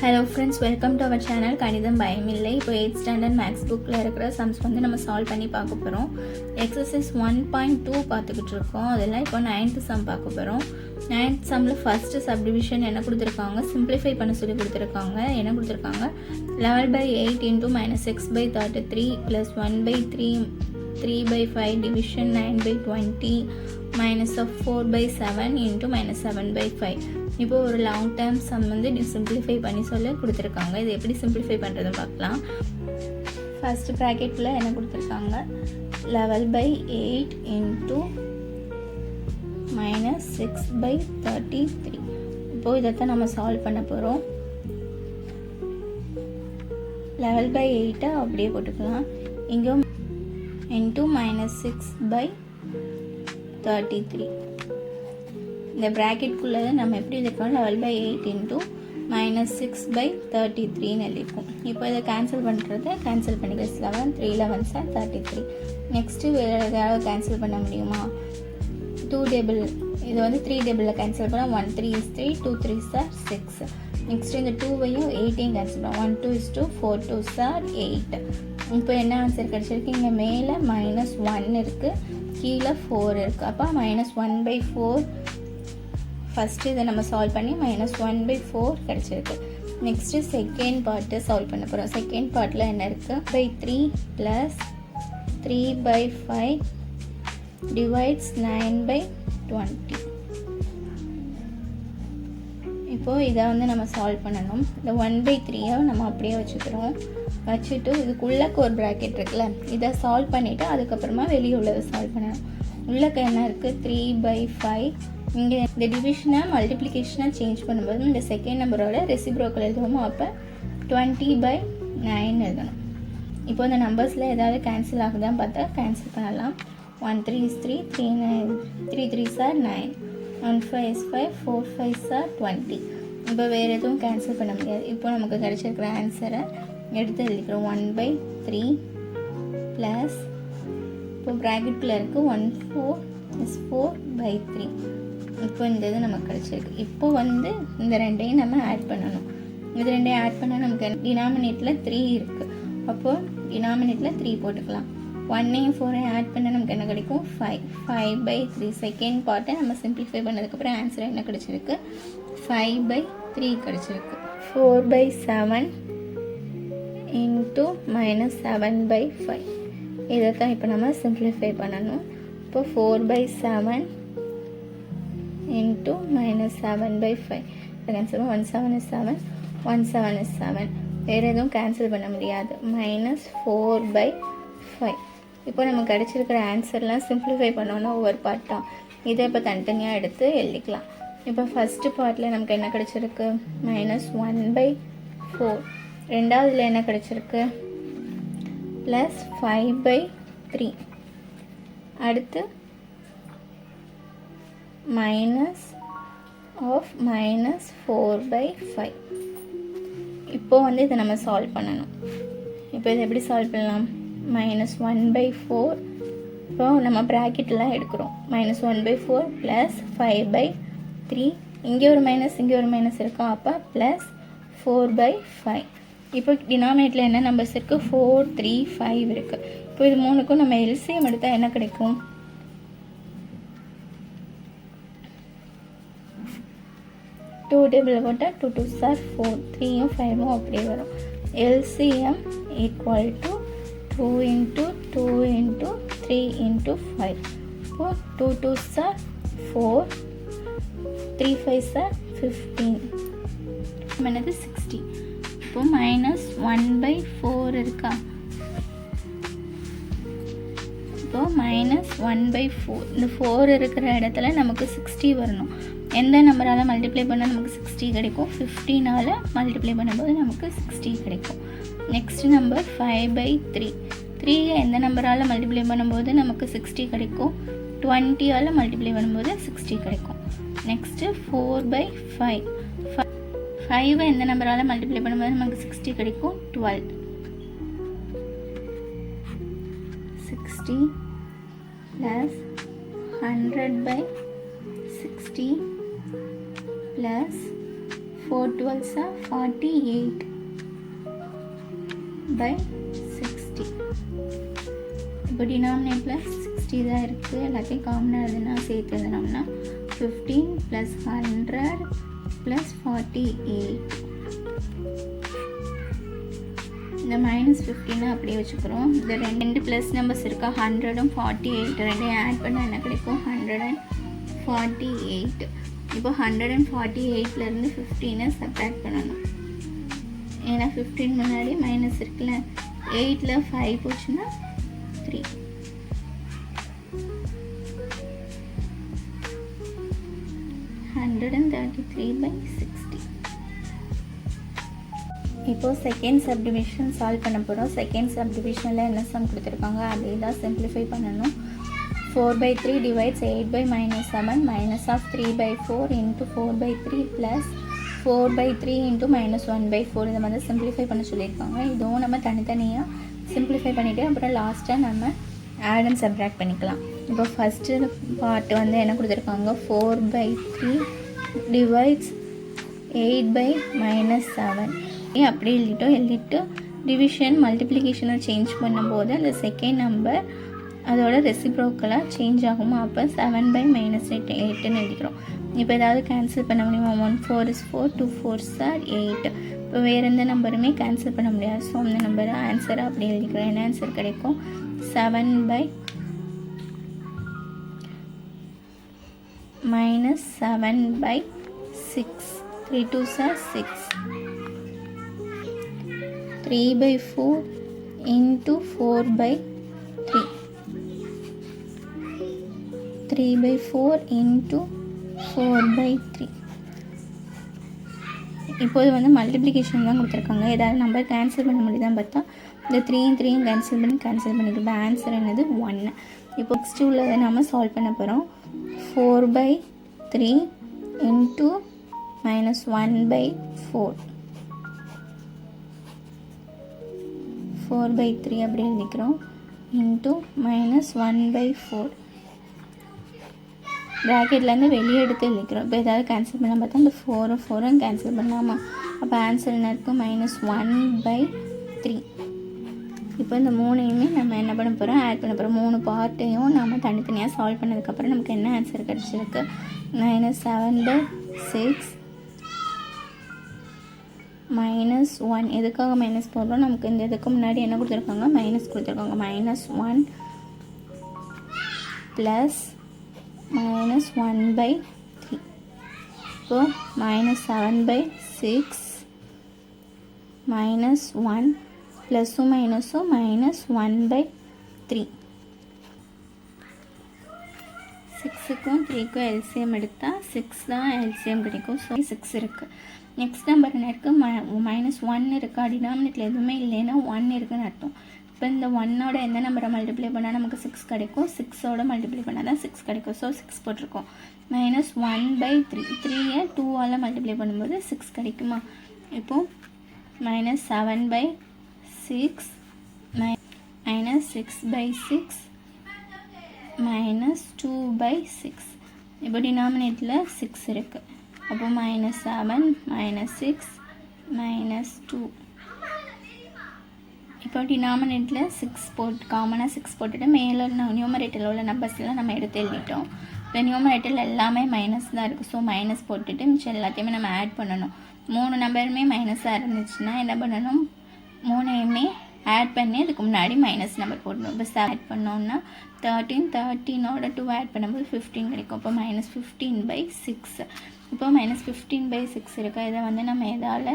Hello friends welcome to our channel கணிதம் பயமில்லை. இப்போ எயிட் ஸ்டாண்டர்ட் மேக்ஸ் புக்கில் இருக்கிற சம்ஸ் வந்து நம்ம சால்வ் பண்ணி பார்க்க போகிறோம் எக்ஸசைஸ் ஒன் பாயிண்ட் டூ பார்த்துக்கிட்டு இருக்கோம். அதெல்லாம் இப்போ நைன்த்து சம் பார்க்க போகிறோம் நைன்த் சம்மில் ஃபஸ்ட்டு சப்டிவிஷன் என்ன கொடுத்துருக்காங்க? சிம்பிளிஃபை பண்ண சொல்லி கொடுத்துருக்காங்க. என்ன கொடுத்துருக்காங்க? Eleven by eight into minus six by thirty three plus one by three three by five division nine by twenty minus of four by seven into minus seven by five இப்போ ஒரு long term sum வந்து simplify பண்ணி சொல்லி கொடுத்துருக்காங்க. இது எப்படி simplify பண்ணுறதுன்னு பார்க்கலாம். ஃபஸ்ட்டு ப்ராக்கெட்டில் என்ன கொடுத்துருக்காங்க? Eleven by eight into minus six by thirty three இப்போது இதைத்தான் நம்ம சால்வ் பண்ண போகிறோம் லெவல் பை எயிட்டை அப்படியே போட்டுக்கலாம். இங்கே into minus six by thirty three இந்த ப்ராக்கெட்குள்ளே நம்ம எப்படி எழுதிருக்கோம் eleven by eight into minus six by thirty த்ரீன்னு எழுதியிருக்கோம். இப்போ இதை கேன்சல் பண்ணுறத கேன்சல் பண்ணிக்கலாம் eleven three eleven are thirty three next வேறு ஏதாவது கேன்சல் பண்ண முடியுமா? டூ டேபிள் இது வந்து த்ரீ டேபிளில் கேன்சல் பண்ணால் one three is three two three are six next இந்த டூவையும் எயிட்டையும் கேன்சல் பண்ணலாம் one two is two four two are eight இப்போ என்ன ஆன்சர் கிடச்சிருக்கு? இங்கே மேலே மைனஸ் ஒன் இருக்குது கீழே ஃபோர் இருக்குது அப்போ minus one by four first இதை நம்ம சால்வ் பண்ணி மைனஸ் ஒன் பை ஃபோர் கிடச்சிருக்கு. நெக்ஸ்ட்டு செகண்ட் பார்ட்டு சால்வ் பண்ண போகிறோம் செகண்ட் பார்ட்டில் என்ன இருக்குது by three plus three by five divides nine by twenty இப்போது இதை வந்து நம்ம சால்வ் பண்ணணும். இந்த ஒன் பை த்ரீயை நம்ம அப்படியே வச்சுக்கிறோம். வச்சுட்டு இதுக்குள்ளக்கு ஒரு ப்ராக்கெட் இருக்குல்ல இதை சால்வ் பண்ணிவிட்டு அதுக்கப்புறமா வெளியே உள்ளதை சால்வ் பண்ணணும். உள்ளக்க என்ன இருக்குது த்ரீ பை ஃபைவ் இங்கே இந்த டிவிஷனை மல்டிப்ளிகேஷனை சேஞ்ச் பண்ணும்போது இந்த செகண்ட் நம்பரோட ரெசிப்ரோக்கல் எழுதுவோமோ? அப்போ டுவெண்ட்டி பை நைன் எழுதணும். இப்போ இந்த நம்பர்ஸில் ஏதாவது கேன்சல் ஆகுதான்னு பார்த்தா கேன்சல் பண்ணலாம். One three is three three nine three three are nine one five is five four five are twenty இப்போ வேறு எதுவும் கேன்சல் பண்ண முடியாது. இப்போ நமக்கு கிடச்சிருக்கிற ஆன்சரை எடுத்து எழுதிக்கிறோம். ஒன் பை த்ரீ ப்ளஸ் இப்போ ப்ராக்கெட்டில் இருக்குது one four is four by three இப்போ இந்த இது நமக்கு கிடச்சிருக்கு. இப்போ வந்து இந்த ரெண்டையும் நம்ம ஆட் பண்ணணும். இது ரெண்டையும் ஆட் பண்ணால் நமக்கு டினாமினேட்டில் த்ரீ இருக்குது அப்போது டினாமினேட்டில் த்ரீ போட்டுக்கலாம். ஒன்னையும் ஃபோரையும் ஆட் பண்ணால் நமக்கு என்ன கிடைக்கும்? Five five by three second பார்ட்டை நம்ம சிம்பிளிஃபை பண்ணதுக்கப்புறம் ஆன்சர் என்ன கிடச்சிருக்கு? ஃபைவ் பை த்ரீ கிடச்சிருக்கு. Four by seven into minus seven by five இதை தான் இப்போ நம்ம சிம்பிளிஃபை பண்ணணும். இப்போ four by seven into minus seven by five cancel one seven is seven one seven is seven வேறு எதுவும் கேன்சல் பண்ண முடியாது. மைனஸ் ஃபோர் பை ஃபைவ் இப்போ நமக்கு கிடச்சிருக்கிற ஆன்சர்லாம் சிம்பிளிஃபை பண்ணோன்னா ஒவ்வொரு பார்ட்டாக இதை இப்போ தனித்தனியாக எடுத்து எழுதிக்கலாம். இப்போ ஃபஸ்ட்டு பார்ட்டில் நமக்கு என்ன கிடச்சிருக்கு? மைனஸ் ஒன் பை ஃபோர் ரெண்டாவதுல என்ன கிடச்சிருக்கு? ப்ளஸ் ஃபைவ் பை த்ரீ அடுத்து minus of minus four by five இப்போ வந்து இதை நம்ம சால்வ் பண்ணணும். இப்போ இதை எப்படி சால்வ் பண்ணலாம்? மைனஸ் ஒன் பை ஃபோர் இப்போ நம்ம ப்ராக்கெட்லாம் எடுக்கிறோம். Minus one by four plus five by three இங்கே ஒரு மைனஸ் இங்கே ஒரு மைனஸ் இருக்கா? அப்போ ப்ளஸ் ஃபோர் பை ஃபைவ் இப்போ டினாமினேட்டில் என்ன நம்பர்ஸ் இருக்குது ஃபோர் த்ரீ ஃபைவ் இருக்குது இப்போ இது மூணுக்கும் நம்ம எல்சிஎம் எடுத்தால் என்ன கிடைக்கும்? டூ டேபிள் போட்டால் டூ டூ சார் ஃபோர் த்ரீயும் ஃபைவும் அப்படியே வரும். LCM equal to two into two into three into five இப்போ two two are four three five are fifteen என்னது? சிக்ஸ்டி இப்போ மைனஸ் ஒன் பை ஃபோர் இருக்கா? இப்போ மைனஸ் ஒன் பை ஃபோர் இந்த ஃபோர் இருக்கிற இடத்துல நமக்கு சிக்ஸ்டி வரணும். எந்த நம்பரால் மல்டிப்ளை பண்ணால் நமக்கு சிக்ஸ்டி கிடைக்கும். ஃபிஃப்டினால் மல்டிப்ளை பண்ணும்போது நமக்கு சிக்ஸ்டி கிடைக்கும். Next number five by three த்ரீயை எந்த நம்பரால் மல்டிப்ளை பண்ணும்போது நமக்கு சிக்ஸ்டி கிடைக்கும்? டுவெண்ட்டியால் மல்டிப்ளை பண்ணும்போது சிக்ஸ்டி கிடைக்கும். நெக்ஸ்ட்டு ஃபோர் பை ஃபைவ் ஃபைவை எந்த நம்பரால் மல்டிப்ளை பண்ணும்போது நமக்கு சிக்ஸ்டி கிடைக்கும்? Twelve sixty plus hundred by sixty plus four டுவெல்ஸாக forty eight by sixty இப்போ டினாமினேட்டில் சிக்ஸ்டி தான் இருக்குது எல்லாத்தையும் காமனாக எதுனா சேர்த்து எழுதினோம்னா fifteen plus hundred plus forty eight இந்த மைனஸ் ஃபிஃப்டின்னு அப்படியே வச்சுக்கிறோம். இந்த ரெண்டு ரெண்டு ப்ளஸ் நம்பர்ஸ் இருக்கா? ஹண்ட்ரடும் ஃபார்ட்டி எயிட் ரெண்டையும் ஆட் பண்ணால் என்ன கிடைக்கும்? ஹண்ட்ரட் அண்ட் ஃபார்ட்டி எயிட் இப்போ ஹண்ட்ரட் அண்ட் ஃபார்ட்டி எயிட்லேருந்து ஃபிஃப்டீனை சப்ராக்ட் பண்ணணும். ஏன்னா ஃபிஃப்டீன் முன்னாடி மைனஸ் இருக்குல்ல எயிட்டில் ஃபைவ் போச்சுன்னா three hundred and thirty three by sixty இப்போது செகண்ட் சப்டிவிஷன் சால்வ் பண்ண போகிறோம் செகண்ட் சப்டிவிஷனில் என்ன சம் கொடுத்துருக்காங்க? அதே தான் சிம்பிளிஃபை பண்ணணும். Four by three divides eight by minus seven minus of three by four into four by three plus four by three into minus one by four இந்த மாதிரி simplify பண்ண சொல்லியிருக்காங்க. இதுவும் நம்ம தனித்தனியாக சிம்பிளிஃபை பண்ணிவிட்டு அப்புறம் லாஸ்ட்டாக நம்ம ஆட் அண்ட் சப்ராக்ட் பண்ணிக்கலாம். இப்போ ஃபஸ்ட்டு பார்ட் வந்து என்ன கொடுத்துருக்காங்க? Four by three divides eight by minus seven அப்படி எழுதிட்டோம். எழுதிட்டு டிவிஷன் மல்டிப்ளிகேஷனை சேஞ்ச் பண்ணும்போது அந்த செகண்ட் நம்பர் அதோட ரெசிப்ரோக்கலாக சேஞ்ச் ஆகுமா? அப்போ செவன் பை மைனஸ் எயிட் எயிட்டுன்னு எழுதிக்கிறோம். இப்போ ஏதாவது கேன்சல் பண்ண முடியுமா? One four is four two four are eight இப்போ வேறு எந்த நம்பருமே கேன்சல் பண்ண முடியாது. ஸோ அந்த நம்பர் ஆன்சராக அப்படி எழுதிக்கிறோம். என்ன ஆன்சர் கிடைக்கும்? Seven by minus seven by six three two are six three by four into four by three by four into four by three இப்போது வந்து மல்டிப்ளிகேஷன் தான் கொடுத்துருக்காங்க. ஏதாவது நம்பர் கேன்சல் பண்ண முடியுதான்னு பார்த்தா இந்த த்ரீயும் த்ரீயும் கேன்சல் பண்ணி கேன்சல் பண்ணிக்கலாம் ஆன்சர் என்னது? ஒன்று இப்போ நெக்ஸ்ட் உள்ளதை நம்ம சால்வ் பண்ண போகிறோம் four by three into minus one by four four by three அப்படி எழுதிக்கிறோம். Into minus one by four ப்ராக்கெட்லேருந்து வெளியே எடுத்து எழுதிக்கிறோம் இப்போ ஏதாவது கேன்சல் பண்ணால் பார்த்தா இந்த ஃபோரும் ஃபோரும் கேன்சல் பண்ணலாமா? அப்போ ஆன்சர் என்ன இருக்கும் மைனஸ் ஒன் பை த்ரீ இப்போ இந்த மூணையுமே நம்ம என்ன பண்ண போகிறோம் ஆட் பண்ண போகிறோம் மூணு பார்ட்டையும் நம்ம தனித்தனியாக சால்வ் பண்ணதுக்கப்புறம் நமக்கு என்ன ஆன்சர் கிடச்சிருக்கு? Minus seven by six minus one எதுக்காக மைனஸ் போடுறோம்? நமக்கு இந்த இதுக்கு முன்னாடி என்ன கொடுத்துருக்காங்க? மைனஸ் கொடுத்துருக்காங்க. Minus one plus minus one by three இப்போ minus seven by six minus one ப்ளஸ்ஸும் மைனஸும் மைனஸ் ஒன் பை த்ரீ சிக்ஸுக்கும் த்ரீக்கும் எல்சிஎம் எடுத்தால் சிக்ஸ் தான் எல்சிஎம் கிடைக்கும். ஸோ சிக்ஸ் இருக்குது நெக்ஸ்ட் நம்பர் என்ன இருக்குது மை மைனஸ் ஒன் இருக்கா. டினாமினேட்டில் எதுவுமே இல்லைன்னா ஒன் இருக்குதுன்னு அர்த்தம். இப்போ இந்த ஒன்னோட எந்த நம்பரை மல்டிப்ளை பண்ணால் நமக்கு சிக்ஸ் கிடைக்கும்? சிக்ஸோட மல்டிப்ளை பண்ணால் தான் சிக்ஸ் கிடைக்கும். ஸோ சிக்ஸ் போட்டிருக்கோம். மைனஸ் ஒன் பை த்ரீ த்ரீயை டூவால் மல்டிப்ளை பண்ணும்போது சிக்ஸ் கிடைக்குமா? இப்போது minus seven by six my minus six by six minus two by six இப்போ டினாமினேட்டில் சிக்ஸ் இருக்குது அப்போ minus seven minus six minus two இப்போ டினாமினேட்டில் சிக்ஸ் போட்டு காமனாக சிக்ஸ் போட்டுட்டு மேலே நியூமரேட்டரில் உள்ள நம்பர்ஸ்லாம் நம்ம எடுத்து எழுதிட்டோம். இப்போ நியூமரேட்டரில் எல்லாமே மைனஸ் தான் இருக்குது ஸோ மைனஸ் போட்டுட்டு மிச்சம் எல்லாத்தையுமே நம்ம ஆட் பண்ணணும். மூணு நம்பருமே மைனஸாக இருந்துச்சுன்னா என்ன பண்ணணும்? மூணையுமே ஆட் பண்ணி அதுக்கு முன்னாடி மைனஸ் நம்பர் போடணும். இப்போ ஆட் பண்ணோம்னா தேர்ட்டீன் தேர்ட்டீனோட டூ ஆட் பண்ணும்போது ஃபிஃப்டீன் கிடைக்கும். இப்போ மைனஸ் ஃபிஃப்டீன் பை சிக்ஸ் இப்போ மைனஸ் ஃபிஃப்டீன் பை சிக்ஸ் இருக்கா? இதை வந்து நம்ம எதால்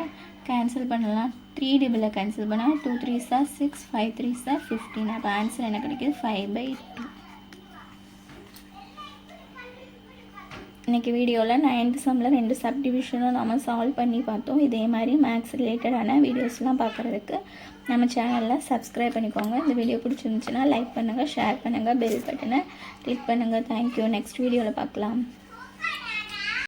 கேன்சல் பண்ணலாம். த்ரீ டிபிளில் கேன்சல் பண்ணால் two three are six five three are fifteen அப்போ ஆன்சர் என்ன கிடைக்கிது ஃபைவ் பை டூ இன்றைக்கி வீடியோவில் நைன்த் சம்மில் ரெண்டு சப் டிவிஷனும் நம்ம சால்வ் பண்ணி பார்த்தோம். இதே மாதிரி மேக்ஸ் ரிலேட்டடான வீடியோஸ்லாம் பார்க்குறதுக்கு நம்ம சேனலில் சப்ஸ்கிரைப் பண்ணிக்கோங்க. இந்த வீடியோ பிடிச்சிருந்துச்சுன்னா லைக் பண்ணுங்கள் ஷேர் பண்ணுங்கள் பெல் பட்டனை கிளிக் பண்ணுங்கள் தேங்க்யூ நெக்ஸ்ட் வீடியோவில் பார்க்கலாம்.